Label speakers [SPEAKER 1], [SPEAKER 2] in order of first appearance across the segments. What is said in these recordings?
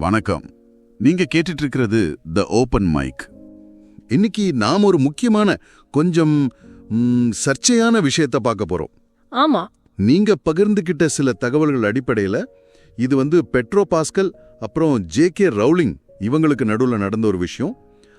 [SPEAKER 1] வணக்கம். நீங்க கேட்டுட்டு இருக்கிறது த ஓபன் மைக் இன்னைக்கு நாம் ஒரு முக்கியமான கொஞ்சம் சர்ச்சையான விஷயத்த பார்க்க போறோம்.
[SPEAKER 2] ஆமா.
[SPEAKER 1] நீங்க பகிர்ந்துகிட்ட சில தகவல்கள் அடிப்படையில இது வந்து பெட்ரோ பாஸ்கல் அப்புறம் ஜே கே ரவுலிங் இவங்களுக்கு நடுவுல நடந்த ஒரு விஷயம்.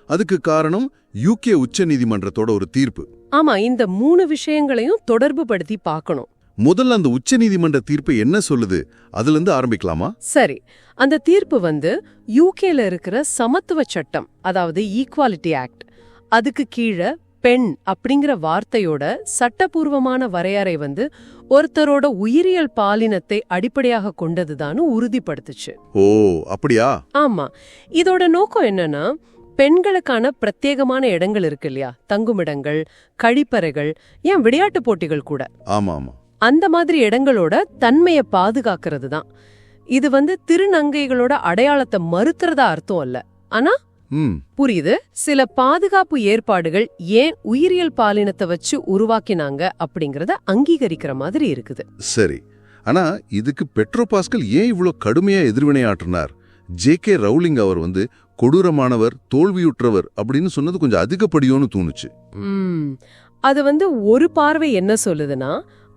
[SPEAKER 1] அதுக்கு காரணம் யூகே உச்ச நீதிமன்றத்தோட ஒரு தீர்ப்பு.
[SPEAKER 2] ஆமா இந்த மூணு விஷயங்களையும் தொடர்பு படுத்தி பார்க்கணும்.
[SPEAKER 1] முதல்ல அந்த உச்ச நீதிமன்ற தீர்ப்பு என்ன சொல்லுது? அதுல இருந்து ஆரம்பிக்கலாமா?
[SPEAKER 2] சரி. அந்த தீர்ப்பு வந்து யூகேல இருக்கிற சமத்துவ சட்டம் அதாவது ஈக்குவாலிட்டி ஆக்ட் அதுக்கு கீழே பெண் அப்படிங்கிற வார்த்தையோட சட்டபூர்வமான வரையறை வந்து ஒருத்தரோட உயிரியல் பாலினத்தை அடிப்படையாக கொண்டதுதான்னு உறுதிப்படுத்துச்சு.
[SPEAKER 1] ஓ அப்படியா?
[SPEAKER 2] ஆமா. இதோட நோக்கம் என்னன்னா பெண்களுக்கான பிரத்யேகமான இடங்கள் இருக்கு இல்லையா? தங்குமிடங்கள் கழிப்பறைகள் ஏன் விளையாட்டு போட்டிகள் கூட.
[SPEAKER 1] ஆமா ஆமா
[SPEAKER 2] அந்த மாதிரி இடங்களோட தன்மையை பாதுகாக்கிறது தான் இது வந்து திருநங்கைகளோட அடையாளத்தை மறுக்கிறதா அர்த்தம் அல்ல ஆனா புரியுது. சில பாதுகாப்பு ஏற்பாடுகள் ஏன் உயிரியல் பாலினத்தை வச்சு உருவாக்கினாங்க அப்படிங்கறத அங்கீகரிக்கிற மாதிரி இருக்குது.
[SPEAKER 1] சரி. ஆனா இதுக்கு பெட்ரோ பாஸ்கல் ஏன் இவ்ளோ கடுமையா எதிர்வினையாற்றினார் ஜே கே ரவுலிங் அவர் வந்து கொடூரமானவர் தோல்வியுற்றவர் அப்படின்னு சொன்னது கொஞ்சம் அதிகப்படியோன்னு தோணுச்சு.
[SPEAKER 2] அது வந்து ஒரு பார்வை என்ன சொல்லுதுன்னா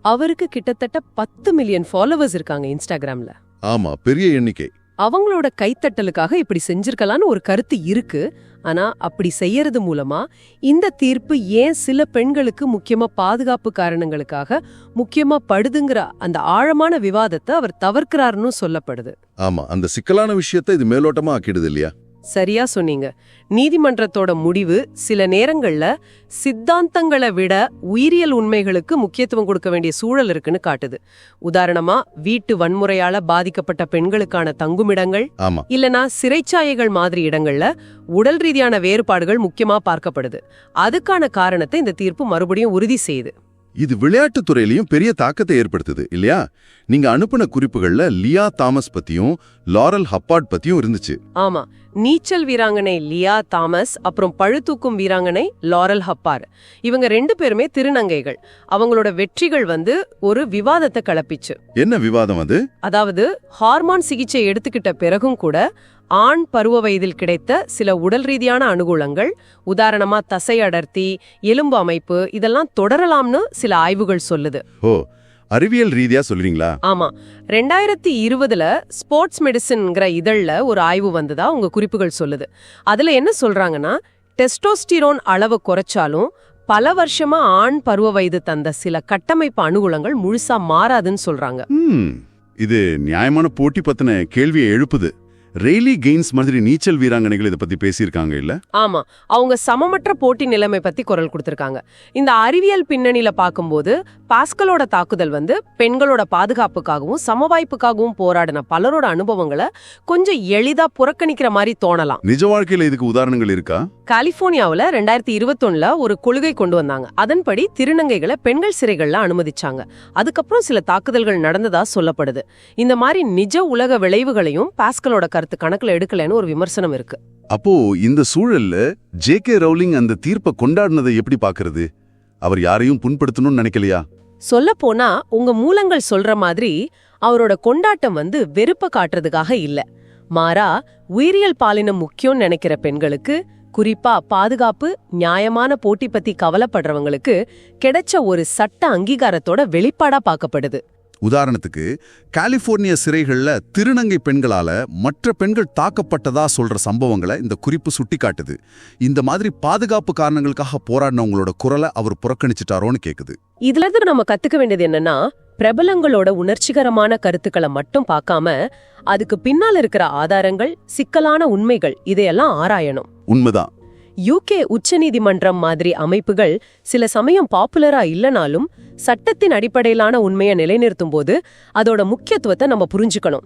[SPEAKER 2] அவருக்கு கிட்டத்தட்ட பத்து மில்லியன் ஃபாலோவர்ஸ் இருக்காங்க இன்ஸ்டாகிராம்ல.
[SPEAKER 1] ஆமா பெரிய எண்ணிக்கை.
[SPEAKER 2] அவங்களோட கைத்தட்டலுக்காக இப்படி செஞ்சிருக்கலாம்னு ஒரு கருத்து இருக்கு. ஆனா அப்படி செய்யறது மூலமா இந்த தீர்ப்பு ஏன் சில பெண்களுக்கு முக்கியமா பாதுகாப்பு காரணங்களுக்காக முக்கியமா படுதுங்கிற அந்த ஆழமான விவாதத்தை அவர் தவிர்க்கிறாருன்னு சொல்லப்படுது.
[SPEAKER 1] ஆமா அந்த சிக்கலான விஷயத்தை இது மேலோட்டமா ஆக்கிடுது இல்லையா?
[SPEAKER 2] சரியா சொன்னீங்க. நீதிமன்றத்தோட முடிவு சில நேரங்கள்ல சித்தாந்தங்களை விட உயிரியல் உண்மைகளுக்கு முக்கியத்துவம் கொடுக்க வேண்டிய சூழல் இருக்குன்னு காட்டுது. உதாரணமா வீட்டு வன்முறையால பாதிக்கப்பட்ட பெண்களுக்கான தங்குமிடங்கள் இல்லனா சிறைச்சாலைகள் மாதிரி இடங்கள்ல உடல் ரீதியான வேறுபாடுகள் முக்கியமா பார்க்கப்படுது. அதுக்கான காரணத்தை இந்த தீர்ப்பு மறுபடியும் உறுதி செய்யுது.
[SPEAKER 1] இது விளையாட்டுத் துறையிலயும் பெரிய தாக்கத்தை ஏற்படுத்துது இல்லையா? நீங்க அனுப்பின குறிப்புகள்ல லியா தாமஸ் பத்தியும் லாரல் ஹப்பாட் பத்தியும் இருந்துச்சு.
[SPEAKER 2] ஆமா. நீச்சல் வீராங்கனை லியா தாமஸ் அப்புறம் பழுதூக்கும் வீராங்கனை லாரல் ஹப்பார். இவங்க ரெண்டு பேருமே திருநங்கைகள். அவங்களோட வெற்றிகள் வந்து ஒரு விவாதத்தை கிளப்பிச்சு
[SPEAKER 1] என்ன விவாதம் அது?
[SPEAKER 2] அதாவது ஹார்மோன் சிகிச்சை எடுத்துக்கிட்ட பிறகும் கூட ஆண் பருவ வயதில் கிடைத்த சில உடல் ரீதியான அனுகூலங்கள் உதாரணமா தசை அடர்த்தி எலும்பு அமைப்பு இதெல்லாம் தொடரலாம்னு சில ஆய்வுகள் சொல்லுது.
[SPEAKER 1] ஓ அறிவியல் ரீதியா சொல்றீங்களா?
[SPEAKER 2] ஆமா. ரெண்டாயிரத்தி இருபதுல ஸ்போர்ட்ஸ் மெடிசின்ங்கிற இதழ்ல ஒரு ஆய்வு வந்ததா உங்க குறிப்புகள் சொல்லுது. அதுல என்ன சொல்றாங்கன்னா டெஸ்டோஸ்டிரோன் அளவு குறைச்சாலும் பல வருஷமா ஆண் பருவ வயது தந்த சில கட்டமைப்பு அனுகூலங்கள் முழுசா மாறாதுன்னு சொல்றாங்க.
[SPEAKER 1] இது நியாயமான போட்டி பத்தின கேள்வியை எழுப்புது. ரெய்லி கெய்ன்ஸ் மாதிரி நீச்சல் வீராங்கனைகள் இதை பத்தி பேசியிருக்காங்க இல்ல?
[SPEAKER 2] ஆமா. அவங்க சமமற்ற போட்டி நிலைமை பத்தி குரல் கொடுத்திருக்காங்க. இந்த அறிவியல் பின்னணியில பார்க்கும்போது பாஸ்கலோட தாக்குதல் வந்து பெண்களோட பாதுகாப்புக்காகவும் சமவாய்ப்புக்காகவும் போராடின பலரோட அனுபவங்களை கொஞ்சம் எளிதா புறக்கணிக்கிற மாதிரி தோணலாம்.
[SPEAKER 1] நிஜ வாழ்க்கையில இதுக்கு உதாரணங்கள் இருக்கா?
[SPEAKER 2] கலிபோர்னியாவுல ரெண்டாயிரத்தி இருபத்தொன்னுல ஒரு கொள்கை கொண்டு வந்தாங்க. அதன்படி திருநங்கைகளை பெண்கள் சிறைகள்ல அனுமதிச்சாங்க. அதுக்கப்புறம் சில தாக்குதல்கள் நடந்ததா சொல்லப்படுது. இந்த மாதிரி நிஜ உலக விளைவுகளையும் பாஸ்கலோட கருத்து கணக்குல எடுக்கலைன்னு ஒரு விமர்சனம் இருக்கு.
[SPEAKER 1] அப்போ இந்த சூழல்ல ஜே கே ரவுலிங் அந்த தீர்ப்பை கொண்டாடினதை எப்படி பாக்குறது அவர் யாரையும் புண்படுத்தணும்னு நினைக்கலையா?
[SPEAKER 2] சொல்ல போனா உங்க மூலங்கள் சொல்ற மாதிரி அவரோட கொண்டாட்டம் வந்து வெறுப்ப காட்டுறதுக்காக இல்ல. மாறா உயிரியல் பாலினம் முக்கியம்னு நினைக்கிற பெண்களுக்கு குறிப்பா பாதுகாப்பு நியாயமான போட்டி பத்தி கவலைப்படுறவங்களுக்கு கிடைச்ச ஒரு சட்ட அங்கீகாரத்தோட வெளிப்பாடா பார்க்கப்படுது.
[SPEAKER 1] உதாரணத்துக்கு கலிபோர்னியா சிறைகள்ல திருநங்கை பெண்களால மற்ற பெண்கள் தாக்கப்பட்டதா சொல்ற சம்பவங்களை இந்த குறிப்பு சுட்டிக்காட்டுது. இந்த மாதிரி பாதுகாப்பு காரணங்களுக்காக போராடினவங்களோட குரலை அவர் புறக்கணிச்சிட்டாரோன்னு கேக்குது.
[SPEAKER 2] இதுல இருந்து நம்ம கத்துக்க வேண்டியது என்னன்னா பிரபலங்களோட உணர்ச்சிகரமான கருத்துக்களை மட்டும் பார்க்காம அதுக்கு பின்னால இருக்கிற ஆதாரங்கள் சிக்கலான உண்மைகள் இதையெல்லாம் ஆராயணும்.
[SPEAKER 1] உண்மைதான்.
[SPEAKER 2] யூகே உச்சநீதிமன்றம் மாதிரி அமைப்புகள் சில சமயம் பாப்புலரா இல்லனாலும் சட்டத்தின் அடிப்படையிலான உண்மையை நிலைநிறுத்தும் போது அதோட முக்கியத்துவத்தை நம்ம புரிஞ்சுக்கணும்.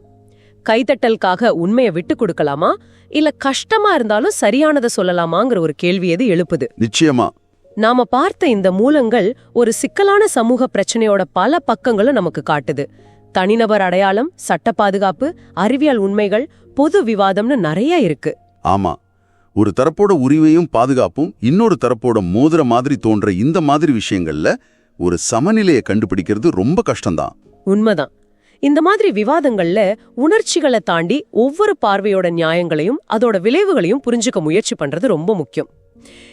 [SPEAKER 2] கைதட்டலுக்காக உண்மையை விட்டு கொடுக்கலாமா? இல்ல கஷ்டமா இருந்தாலும் சரியானதை சொல்லலாமாங்கிற ஒரு கேள்வி எது எழுப்புது?
[SPEAKER 1] நிச்சயமா.
[SPEAKER 2] நாம பார்த்த இந்த மூலங்கள் ஒரு சிக்கலான சமூக பிரச்சனையோட பல பக்கங்களும் நமக்கு காட்டுது. தனிநபர் அடையாளம் சட்ட பாதுகாப்பு அறிவியல் உண்மைகள் பொது விவாதம்னு நிறைய இருக்கு.
[SPEAKER 1] ஆமா. ஒரு தரப்போட உரிமையும் பாதுகாப்பும் இன்னொரு தரப்போட மோதிர மாதிரி தோன்ற இந்த மாதிரி விஷயங்கள்ல ஒரு சமநிலையை கண்டுபிடிக்கிறது ரொம்ப கஷ்டம்தான்.
[SPEAKER 2] உண்மைதான். இந்த மாதிரி விவாதங்கள்ல உணர்ச்சிகளை தாண்டி ஒவ்வொரு பார்வையோட நியாயங்களையும் அதோட விளைவுகளையும் புரிஞ்சுக்க முயற்சி பண்றது ரொம்ப முக்கியம்.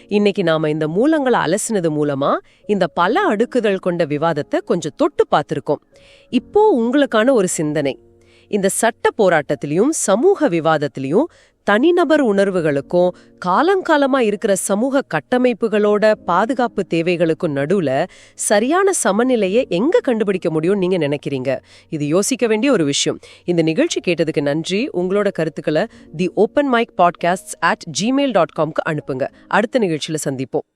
[SPEAKER 2] இன்னைக்கு நாம இந்த மூலங்களை அலசினது மூலமா இந்த பல அடுக்குகள் கொண்ட விவாதத்தை கொஞ்சம் தொட்டு பார்த்திருக்கோம். இப்போ உங்களுக்கான ஒரு சிந்தனை. இந்த சட்ட போராட்டத்திலையும் சமூக விவாதத்திலையும் தனிநபர் உணர்வுகளுக்கும் காலங்காலமா இருக்கிற சமூக கட்டமைப்புகளோட பாதுகாப்பு தேவைகளுக்கும் நடுவுல சரியான சமநிலையை எங்க கண்டுபிடிக்க முடியும் நீங்க நினைக்கிறீங்க? இது யோசிக்க வேண்டிய ஒரு விஷயம். இந்த நிகழ்ச்சி கேட்டதுக்கு நன்றி. உங்களோட கருத்துக்களை the open mic podcast at Gmail dot காம்க்கு அனுப்புங்க. அடுத்த நிகழ்ச்சியில சந்திப்போம்.